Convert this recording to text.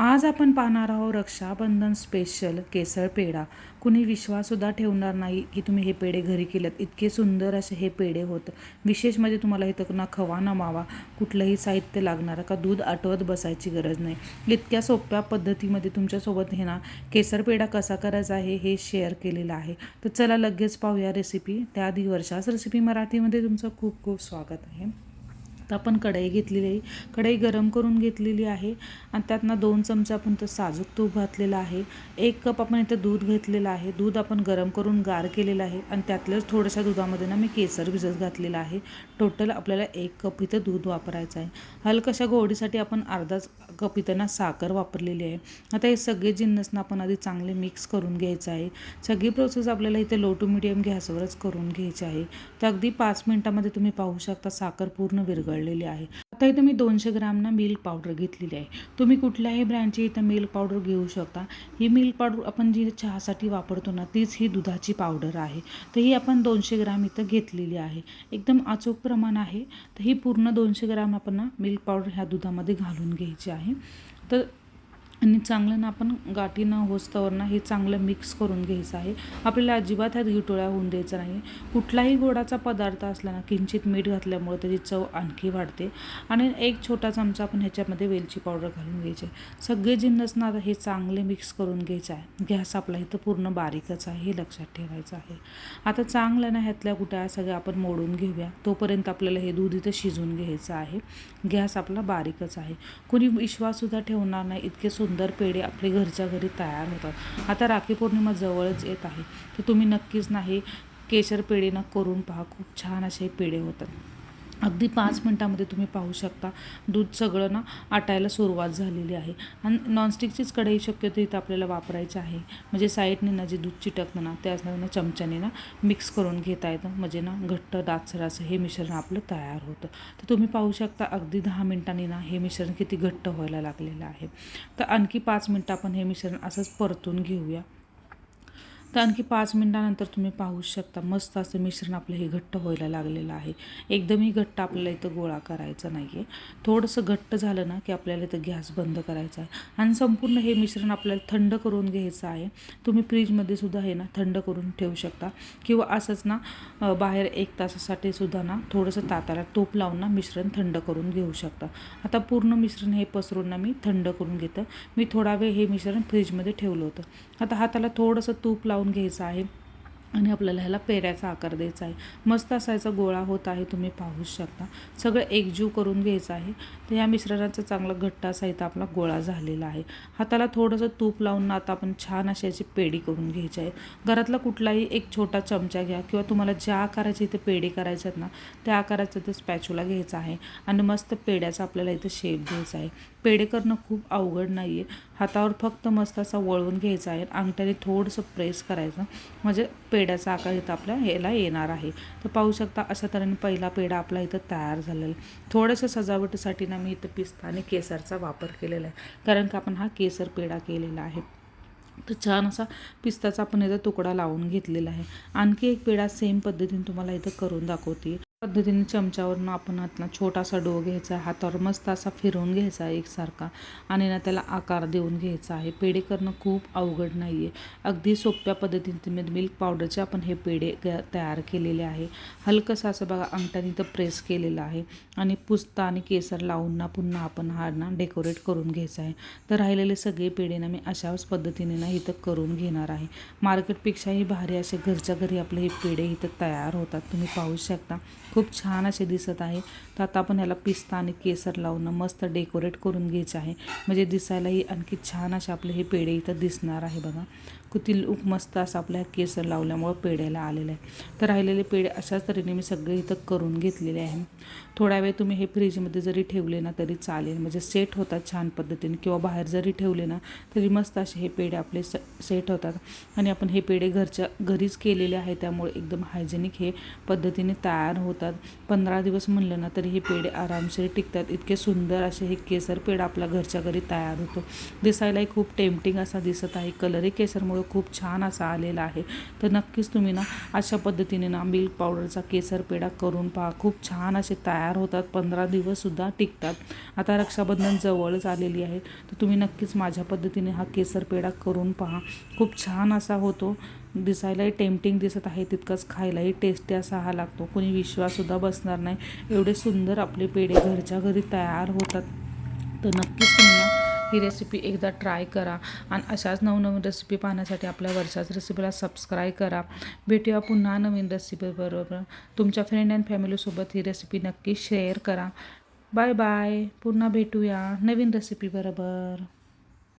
आज आपण पाहणार आहोत रक्षाबंधन स्पेशल केसर पेढा. कुणी विश्वाससुद्धा ठेवणार नाही की तुम्ही हे पेढे घरी केलेत. इतके सुंदर असे हे पेढे होतं. विशेष म्हणजे तुम्हाला इथं ना खवा ना मावा कुठलंही साहित्य लागणार का दूध आटवत बसायची गरज नाही. इतक्या सोप्या पद्धतीमध्ये तुमच्यासोबत हे ना केसर पेढा कसा करायचा आहे हे शेअर केलेलं आहे. तर चला लगेच पाहूया रेसिपी त्याआधी वर्षाच रेसिपी मराठीमध्ये तुमचं खूप खूप स्वागत आहे. तर आपण कढई घेतलेली आहे. कढई गरम करून घेतलेली आहे. आणि त्यातनं दोन चमचे आपण तर साजूक तूप घातलेलं आहे. एक कप आपण इथं दूध घेतलेलं आहे. दूध आपण गरम करून गार केलेलं आहे. आणि त्यातल्याच थोड्याशा दुधामध्ये ना मी केसर भिजत घातलेलं आहे. टोटल आपल्याला एक कप इथं दूध वापरायचं आहे. हलकशा गोडीसाठी आपण अर्धाच कप इथं ना साखर वापरलेली आहे. आता हे सगळे जिन्नसनं आपण आधी चांगले मिक्स करून घ्यायचं आहे. सगळी प्रोसेस आपल्याला इथे लो टू मिडियम गॅसवरच करून घ्यायची आहे. तर अगदी पाच मिनटामध्ये तुम्ही पाहू शकता साखर पूर्ण विरघळ विरघळलेली आहे. आता इथं मी दोनशे ग्राम ना मिल्क पावडर घेतलेली आहे. तुम्ही कुठल्याही ब्रँडची इथं मिल्क पावडर घेऊ शकता. ही मिल्क पावडर आपण जी चहासाठी वापरतो ना तीच ही दुधाची पावडर आहे. तर ही आपण दोनशे ग्राम इथं घेतलेली आहे. एकदम अचूक प्रमाण आहे. तर ही पूर्ण दोनशे ग्राम आपण ना मिल्क पावडर ह्या दुधामध्ये घालून घ्यायची आहे. तर आणि चांगलं ना आपण गाठी न होस्तवर ना हे चांगलं मिक्स करून घ्यायचं आहे. आपल्याला अजिबात ह्यात गिटोळ्या होऊन द्यायचा नाही. कुठलाही गोडाचा पदार्थ असला ना किंचित मीठ घातल्यामुळे त्याची चव आणखी वाढते. आणि एक छोटा चमचा आपण ह्याच्यामध्ये वेलची पावडर घालून घ्यायचे. सगळे जिन्नस ना आता हे चांगले मिक्स करून घ्यायचं आहे. गॅस आपला इथं पूर्ण बारीकच आहे हे लक्षात ठेवायचं आहे. आता चांगलं ना ह्यातल्या कुठ्या सगळ्या आपण मोडून घेऊया. तोपर्यंत आपल्याला हे दूध इथं शिजून घ्यायचं आहे. गॅस आपला बारीकच आहे. कुणी विश्वाससुद्धा ठेवणार नाही इतके सुंदर पेढे आपले घरच्या घरी तयार होतात. आता राखी पौर्णिमा जवळच येत आहे. तर तुम्ही नक्कीच नाही केशर पेढेनं करून पहा. खूप छान असे पेढे होतात. अगदी पाच मिनटामध्ये तुम्ही पाहू शकता. दूध सगळं ना आटायला सुरुवात झालेली आहे. आणि नॉनस्टिकचीच कढई शक्यतो इथं आपल्याला वापरायची आहे. म्हणजे साईडने ना जे दूध चिटकतं ना त्याच ना चमच्याने ना मिक्स करून घेता येतं. म्हणजे ना घट्ट दातसर असं हे मिश्रण आपलं तयार होतं. तर तुम्ही पाहू शकता अगदी दहा मिनटांनी ना हे मिश्रण किती घट्ट व्हायला लागलेलं आहे. तर आणखी पाच मिनटं आपण हे मिश्रण असंच परतून घेऊया. तर आणखी पाच मिनटानंतर तुम्ही पाहू शकता. मस्त असं मिश्रण आपलं हे घट्ट व्हायला लागलेलं आहे. एकदमही घट्ट आपल्याला इथं गोळा करायचा नाही आहे थोडंसं घट्ट झालं ना की आपल्याला इथं गॅस बंद करायचा आहे. आणि संपूर्ण हे मिश्रण आपल्याला थंड करून घ्यायचं आहे. तुम्ही फ्रीजमध्ये सुद्धा हे ना थंड करून ठेवू शकता. किंवा असंच ना बाहेर एक तासासाठी सुद्धा ना थोडंसं ताताला तूप लावून ना मिश्रण थंड करून घेऊ शकता. आता पूर्ण मिश्रण हे पसरून ना मी थंड करून घेतं. मी थोडा वेळ हे मिश्रण फ्रीजमध्ये ठेवलं होतं. आता हाताला थोडंसं तूप लावून लावून घ्यायचा आहे. आणि आपल्याला ह्याला पेऱ्याचा आकार द्यायचा आहे. मस्त असायचा गोळा होत आहे तुम्ही पाहू शकता. सगळं एकजीव करून घ्यायचं आहे. तर ह्या मिश्रणाचा चांगला घट्ट असा इथं आपला गोळा झालेला आहे. हाताला थोडंसं तूप लावून आता आपण छान अशी याची पेढी करून घ्यायची आहे. घरातला कुठलाही एक छोटा चमचा घ्या किंवा तुम्हाला ज्या आकाराची इथे पेढी करायचे आहेत ना त्या आकाराचं ते स्पॅच्युला घ्यायचा आहे आणि मस्त पेड्याचा आपल्याला इथं शेप घ्यायचा आहे. पेढे करणं खूप अवघड नाही आहे हातावर फक्त मस्त असा वळवून घ्यायचा आहे अंगठ्याने थोडंसं प्रेस करायचं. म्हणजे पेड्याचा आकार इथं आपल्या ह्याला येणार आहे. तर पाहू शकता अशा तऱ्हेने पहिला पेढा आपला इथं तयार झालेला आहे. थोडंसं सजावटीसाठी ना मी इथं पिस्ता आणि केसरचा वापर केलेला आहे. कारण का आपण हा केसर पेढा केलेला आहे. तर छान असा पिस्ताचा आपण इथं तुकडा लावून घेतलेला आहे. आणखी एक पेढा सेम पद्धतीने तुम्हाला इथं करून दाखवते. पद्धतीने चमच्यावरून आपण आता छोटासा डो घ्यायचा आहे. हातावर मस्त असा फिरवून घ्यायचा आहे एकसारखा. आणि ना त्याला आकार देऊन घ्यायचा आहे. पेढे करणं खूप अवघड नाही आहे अगदी सोप्या पद्धतीने मिल्क पावडरचे आपण हे पेढे तयार केलेले आहे. हलकंसं असं बघा अंगठ्याने इथं प्रेस केलेलं आहे. आणि पुस्ता आणि केसर लावून ना पुन्हा आपण हा ना डेकोरेट करून घ्यायचा आहे. तर राहिलेले सगळे पेढे ना मी अशाच पद्धतीने ना इथं करून घेणार आहे. मार्केटपेक्षाही भारी असे घरच्या घरी आपले हे पेढे इथं तयार होतात. तुम्ही पाहू शकता. खूप छान असे दिसत आहे. तर आता आपण ह्याला पिस्ता आणि केसर लावून मस्त डेकोरेट करून घ्यायचे आहे. म्हणजे दिसायलाही आणखी छान असे आपले हे पेढे इथं दिसणार आहे बघा. किती लूक मस्त असं आपल्या केसर लावल्यामुळं पेढ्याला आलेलं आहे. तर राहिलेले पेढे अशाच तऱ्हेने मी सगळे इथं करून घेतलेले आहे. थोड्या वेळ तुम्ही हे फ्रीजमध्ये जरी ठेवले ना तरी चालेल. म्हणजे सेट होतात छान पद्धतीने. किंवा बाहेर जरी ठेवले ना तरी मस्त असे हे पेढे आपले स सेट होतात. आणि आपण हे पेढे घरच्या घरीच केलेले आहे. त्यामुळे एकदम हायजेनिक हे पद्धतीने तयार होत होतात. पंधरा दिवस म्हणलं ना तरी हे पेढे आरामशीर टिकतात. इतके सुंदर असे हे केसर पेढा आपल्या घरच्या घरी तयार होतो. दिसायलाही खूप टेम्पटिंग असा दिसत आहे. कलरही केसरमुळे खूप छान असा आलेला आहे. तर नक्कीच तुम्ही ना अशा पद्धतीने ना मिल्क पावडरचा केसर पेढा करून पहा. खूप छान असे तयार होतात. पंधरा दिवससुद्धा टिकतात. आता रक्षाबंधन जवळच आलेली आहे. तर तुम्ही नक्कीच माझ्या पद्धतीने हा केसर पेढा करून पहा. खूप छान असा होतो. दिसायलाही टेम्पटिंग दिसत आहे तितकंच खायलाही टेस्टी असा हा लागतो. कोणी विश्वाससुद्धा बसणार नाही. एवढे सुंदर आपले पेढे घरच्या घरी तयार होतात. तर नक्कीच तुम्ही ही रेसिपी एकदा ट्राय करा आणि अशाच नवनवीन रेसिपी पाहण्यासाठी आपल्या वर्षाच रेसिपीला सबस्क्राईब करा. भेटूया पुन्हा नवीन रेसिपीबरोबर तुमच्या फ्रेंड अँड फॅमिलीसोबत ही रेसिपी नक्की शेअर करा. बाय बाय पुन्हा भेटूया नवीन रेसिपीबरोबर